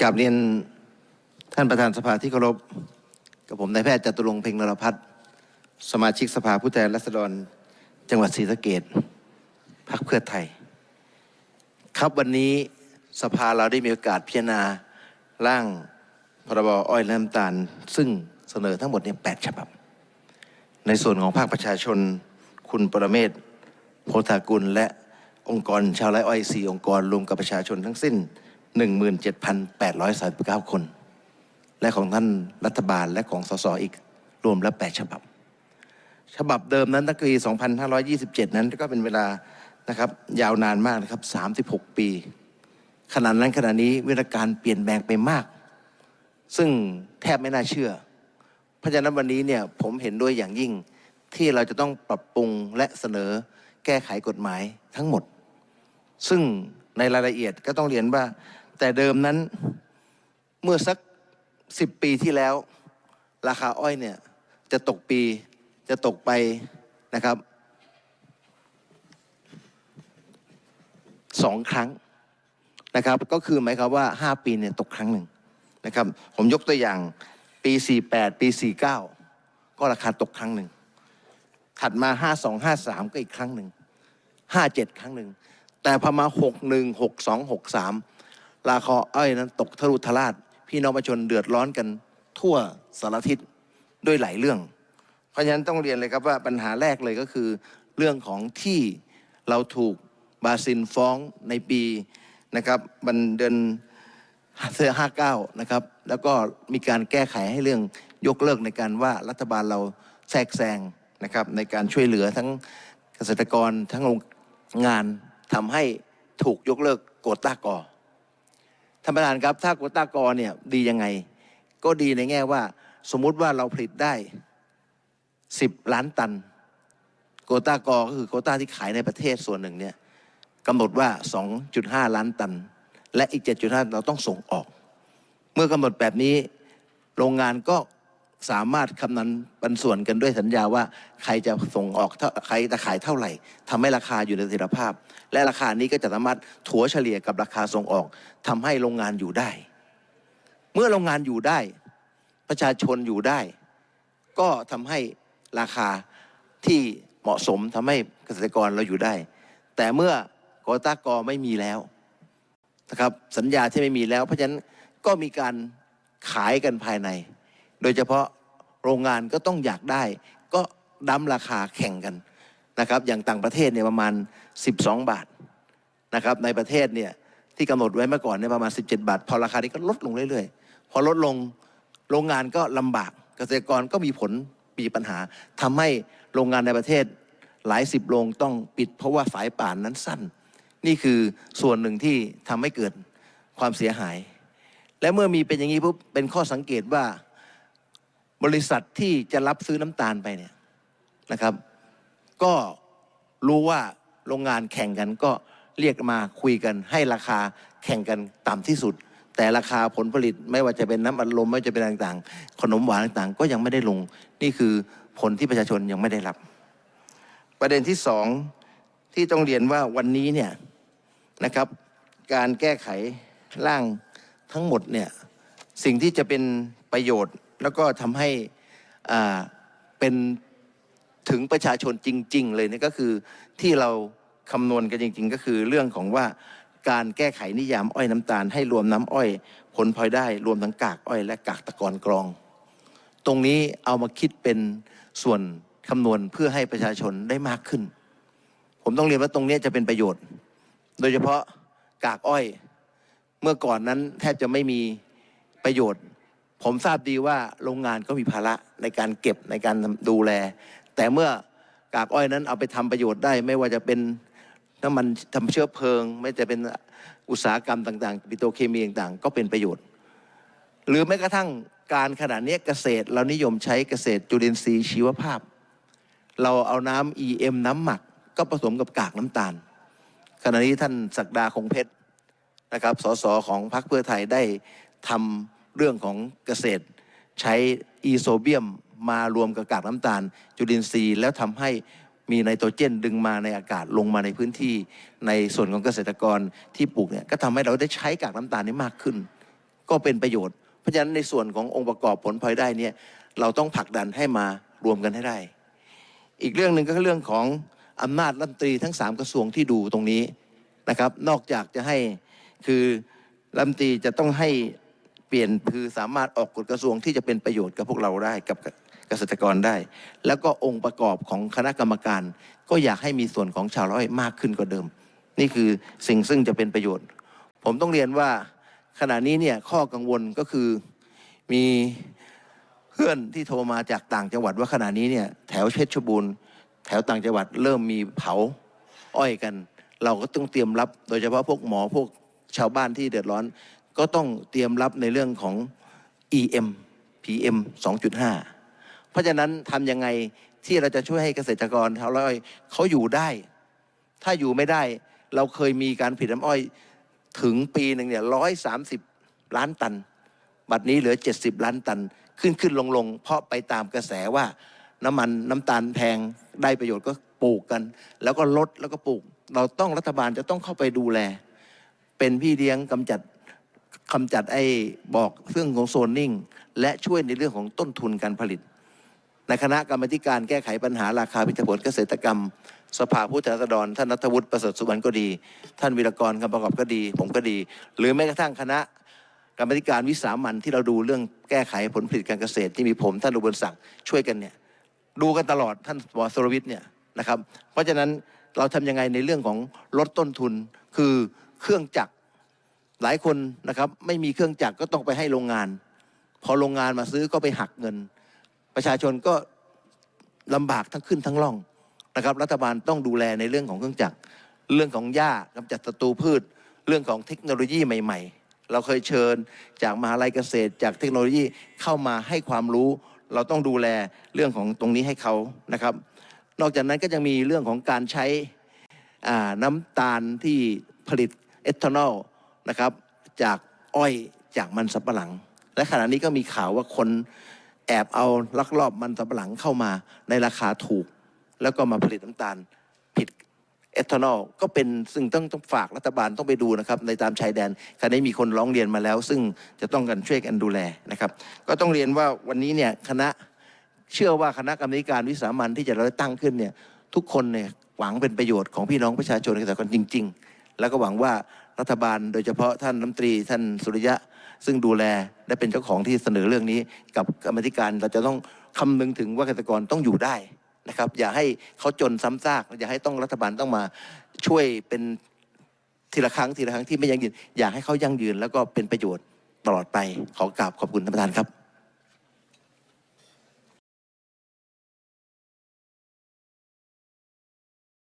กราบเรียนท่านประธานสภาที่เคารพกับผมนายแพทย์จตุรงเพ็งนรพัฒน์สมาชิกสภาผู้แทนราษฎร จังหวัดศรีสะเกดพรรคเพื่อไทย ครับวันนี้สภาเราได้มีโอกาสพิจารณาร่างพรบอ้อยและน้ำตาล ซึ่งเสนอทั้งหมดเนี่ยแปดฉบับ ในส่วนของภาคประชาชน คุณปรเมศโพธากุล และองค์กรชาวไร่อ้อยสี่องค์กรรวมกับประชาชนทั้งสิ้น 17,839 คน และของท่านรัฐบาลและของสสอีกรวมแล้ว 8 ฉบับ ฉบับเดิมนั้นตั้งแต่ปี 2527 นั้นก็เป็นเวลานะครับยาวนานมากนะครับ 36 ปี ขนาดนั้นขณะนี้วิธีการเปลี่ยนแปลงไปมาก ซึ่งแทบไม่น่าเชื่อ เพราะฉะนั้นวันนี้เนี่ยผมเห็นด้วยอย่างยิ่งที่เราจะต้องปรับปรุงและเสนอแก้ไขกฎหมายทั้งหมด ซึ่งในรายละเอียดก็ต้องเรียนว่า แต่เดิมนั้นเมื่อสักสิบปีที่แล้ว ราคาอ้อยเนี่ยจะตกปีจะตกไปนะครับสองครั้งนะครับ ก็คือหมายความว่าห้าปีเนี่ยตกครั้งหนึ่งนะครับ ผมยกตัวอย่างปี 48 ปี 49 ก็ราคาตกครั้งหนึ่ง ถัดมา 52 53 ก็อีกครั้งหนึ่ง 57 ครั้งหนึ่ง แต่พอมา 61 62 63 ราคาอ้อยนั้นตกทะลุทะลาด พี่น้องประชาชนเดือดร้อนกันทั่วสารทิศด้วยหลายเรื่อง เพราะฉะนั้นต้องเรียนเลยครับว่าปัญหาแรกเลยก็คือ เรื่องของที่เราถูกบาซินฟ้องในปีนะครับบันเดือนเสื้อ59นะครับ แล้วก็มีการแก้ไขให้เรื่องยกเลิกในการว่ารัฐบาลเราแทรกแซงนะครับในการช่วยเหลือทั้งเกษตรกรทั้งโรงงานทำให้ถูกยกเลิกโกต้ากอ ท่านประธานครับ ถ้าโกต้ากอเนี่ยดียังไง ก็ดีในแง่ว่า สมมุติว่าเราผลิตได้ 10 ล้านตัน โกต้ากอก็คือโกต้าที่ขายในประเทศส่วนหนึ่งเนี่ยกำหนดว่า 2.5 ล้านตัน และอีก 7.5 เราต้องส่งออก เมื่อกำหนดแบบนี้โรงงานก็ สามารถคำนันปันส่วนกันด้วยสัญญาว่าใครจะส่งออกใครจะขายเท่าไหร่ทำให้ราคาอยู่ในเสถียรภาพ และราคานี้ก็จะสามารถถัวเฉลี่ยกับราคาส่งออกทำให้โรงงานอยู่ได้ เมื่อโรงงานอยู่ได้ ประชาชนอยู่ได้ ก็ทำให้ราคาที่เหมาะสมทำให้เกษตรกรเราอยู่ได้ แต่เมื่อโกต้ากอไม่มีแล้วนะครับสัญญาที่ไม่มีแล้ว เพราะฉะนั้นก็มีการขายกันภายใน โดยเฉพาะโรงงานก็ต้องอยากได้ ก็ดั้มราคาแข่งกันนะครับอย่างต่างประเทศเนี่ยประมาณ 12 บาทนะครับในประเทศเนี่ยที่กำหนดไว้เมื่อก่อนเนี่ยประมาณ 17 บาท พอราคานี้ก็ลดลงเรื่อยๆ พอลดลงโรงงานก็ลำบาก เกษตรกรก็มีผลมีปัญหาทำให้โรงงานในประเทศหลายสิบโรงต้องปิด เพราะว่าสายป่านนั้นสั้น นี่คือส่วนหนึ่งที่ทำให้เกิดความเสียหาย และเมื่อมีเป็นอย่างนี้ปุ๊บเป็นข้อสังเกตว่า บริษัทที่จะรับซื้อน้ำตาลไปเนี่ยนะครับ ก็รู้ว่าโรงงานแข่งกันก็เรียกมาคุยกัน ให้ราคาแข่งกันต่ำที่สุด แต่ราคาผลผลิตไม่ว่าจะเป็นน้ำอัดลมไม่ว่าจะเป็นต่างๆ ขนมหวานต่างๆ ก็ยังไม่ได้ลงนี่คือผลที่ประชาชนยังไม่ได้รับ ประเด็นที่สองที่ต้องเรียนว่าวันนี้เนี่ยนะครับ การแก้ไขร่างทั้งหมดเนี่ยสิ่งที่จะเป็นประโยชน์ แล้วก็ทำให้อ่าเป็นถึงประชาชนจริง ๆ เลยนี่ก็คือที่เราคำนวณกันจริง ๆ ก็คือเรื่องของว่าการแก้ไขนิยามอ้อยน้ำตาล ให้รวมน้ำอ้อยผลพลอยได้รวมทั้งกากอ้อยและกากตะกอนกรอง ตรงนี้เอามาคิดเป็นส่วนคำนวณเพื่อให้ประชาชนได้มากขึ้น ผมต้องเรียนว่าตรงนี้จะเป็นประโยชน์ โดยเฉพาะกากอ้อย เมื่อก่อนนั้นแทบจะไม่มีประโยชน์ ผมทราบดีว่าโรงงานก็มีภาระในการเก็บในการดูแล แต่เมื่อกากอ้อยนั้นเอาไปทำประโยชน์ได้ ไม่ว่าจะเป็นน้ำมันทำเชื้อเพลิง ไม่จะเป็นอุตสาหกรรมต่างๆปิโตรเคมีต่างๆ ก็เป็นประโยชน์ หรือแม้กระทั่งการขณะนี้เกษตรเรานิยมใช้เกษตรจุลินทรีย์ชีวภาพ เราเอาน้ำ EM น้ำหมัก ก็ผสมกับกากน้ำตาล ขณะนี้ท่านศักดาคงเพชรนะครับสสของพรรคเพื่อไทยได้ทำ เรื่องของเกษตร ใช้อีโซเบียมมารวมกับกากน้ำตาล จุลินทรีย์ แล้วทำให้มีไนโตรเจนดึงมาในอากาศลงมาในพื้นที่ในส่วนของเกษตรกรที่ปลูกเนี่ยก็ทำให้เราได้ใช้กากน้ำตาลนี้มากขึ้น ก็เป็นประโยชน์ เพราะฉะนั้นในส่วนขององค์ประกอบผลพลอยได้เนี่ยเราต้องผลักดันให้มารวมกันให้ได้ อีกเรื่องหนึ่งก็คือเรื่องของอำนาจรัฐมนตรีทั้งสามกระทรวงที่ดูตรงนี้นะครับ นอกจากจะให้คือรัฐมนตรีจะต้องให้ เปลี่ยนคือสามารถออกกฎกระทรวงที่จะเป็นประโยชน์กับพวกเราได้กับเกษตรกรได้ แล้วก็องค์ประกอบของคณะกรรมการ ก็อยากให้มีส่วนของชาวไร่มากขึ้นกว่าเดิม นี่คือสิ่งซึ่งจะเป็นประโยชน์ ผมต้องเรียนว่าขณะนี้เนี่ยข้อกังวลก็คือมีเพื่อนที่โทรมาจากต่างจังหวัดว่าขณะนี้เนี่ยแถวเพชรบูรณ์แถวต่างจังหวัดเริ่มมีเผาอ้อยกัน เราก็ต้องเตรียมรับ โดยเฉพาะพวกหมอพวกชาวบ้านที่เดือดร้อน ก็ต้องเตรียมรับในเรื่องของ EM PM 2.5 เพราะฉะนั้นทำยังไงที่เราจะช่วยให้เกษตรกรชาวไร่อ้อยเขาอยู่ได้ ถ้าอยู่ไม่ได้ เราเคยมีการผลิตน้ำอ้อยถึงปีหนึ่งเนี่ยร้อยสามสิบล้านตัน บัดนี้เหลือเจ็ดสิบล้านตัน ขึ้นขึ้นลงลงเพราะไปตามกระแสว่าน้ำมันน้ำตาลแพงได้ประโยชน์ก็ปลูกกัน แล้วก็ลดแล้วก็ปลูก เราต้องรัฐบาลจะต้องเข้าไปดูแล เป็นพี่เลี้ยงกำจัด กำจัดไอ้บอกเรื่องของโซนนิ่ง และช่วยในเรื่องของต้นทุนการผลิต ในคณะกรรมาธิการแก้ไขปัญหาราคาผลิตผลเกษตรกรรม สภาผู้แทนราษฎรท่านนัทวุฒิประเสริฐสุวรรณก็ดี ท่านวิรกรคำประกอบก็ดี ผมก็ดี หรือแม้กระทั่งคณะกรรมการวิสามันที่เราดูเรื่องแก้ไขผลผลิตการเกษตร ที่มีผมท่านอุบลศักดิ์ช่วยกันเนี่ยดูกันตลอดท่านวสรวิทย์เนี่ยนะครับ เพราะฉะนั้นเราทำยังไงในเรื่องของลดต้นทุนคือเครื่องจักร หลายคนนะครับไม่มีเครื่องจักรก็ต้องไปให้โรงงาน พอโรงงานมาซื้อก็ไปหักเงิน ประชาชนก็ลำบากทั้งขึ้นทั้งล่องนะครับ รัฐบาลต้องดูแลในเรื่องของเครื่องจักรเรื่องของหญ้ากำจัดศัตรูพืช เรื่องของเทคโนโลยีใหม่ ๆ เราเคยเชิญจากมหาลัยเกษตร จากเทคโนโลยีเข้ามาให้ความรู้ เราต้องดูแลเรื่องของตรงนี้ให้เขานะครับ นอกจากนั้นก็ยังมีเรื่องของการใช้น้ำตาลที่ผลิตเอทานอล นะครับ จากอ้อยจากมันสำปะหลัง และขณะนี้ก็มีข่าวว่าคนแอบเอาลักลอบมันสำปะหลังเข้ามาในราคาถูก แล้วก็มาผลิตน้ำตาลผิดเอทานอลก็เป็นซึ่งต้องต้องฝากรัฐบาลต้องไปดูนะครับ ในตามชายแดนขณะนี้มีคนร้องเรียนมาแล้ว ซึ่งจะต้องกันช่วยกันดูแลนะครับ ก็ต้องเรียนว่าวันนี้เนี่ยคณะเชื่อว่าคณะกรรมการวิสามันที่จะเราตั้งขึ้นเนี่ยทุกคนเนี่ยหวังเป็นประโยชน์ของพี่น้องประชาชนเกษตรกรจริง ๆ แล้วก็หวังว่ารัฐบาลโดยเฉพาะท่านรัฐมนตรีท่านสุริยะ ซึ่งดูแลและเป็นเจ้าของที่เสนอเรื่องนี้กับกรรมธิการเราจะต้องคำนึงถึงว่าเกษตรกรต้องอยู่ได้นะครับ อย่าให้เขาจนซ้ำซากอย่าให้ต้องรัฐบาลต้องมาช่วยเป็นทีละครั้งทีละครั้งที่ไม่ยั่งยืน อยากให้เขายั่งยืน แล้วก็เป็นประโยชน์ตลอดไปขอกราบขอบคุณท่านประธานครับ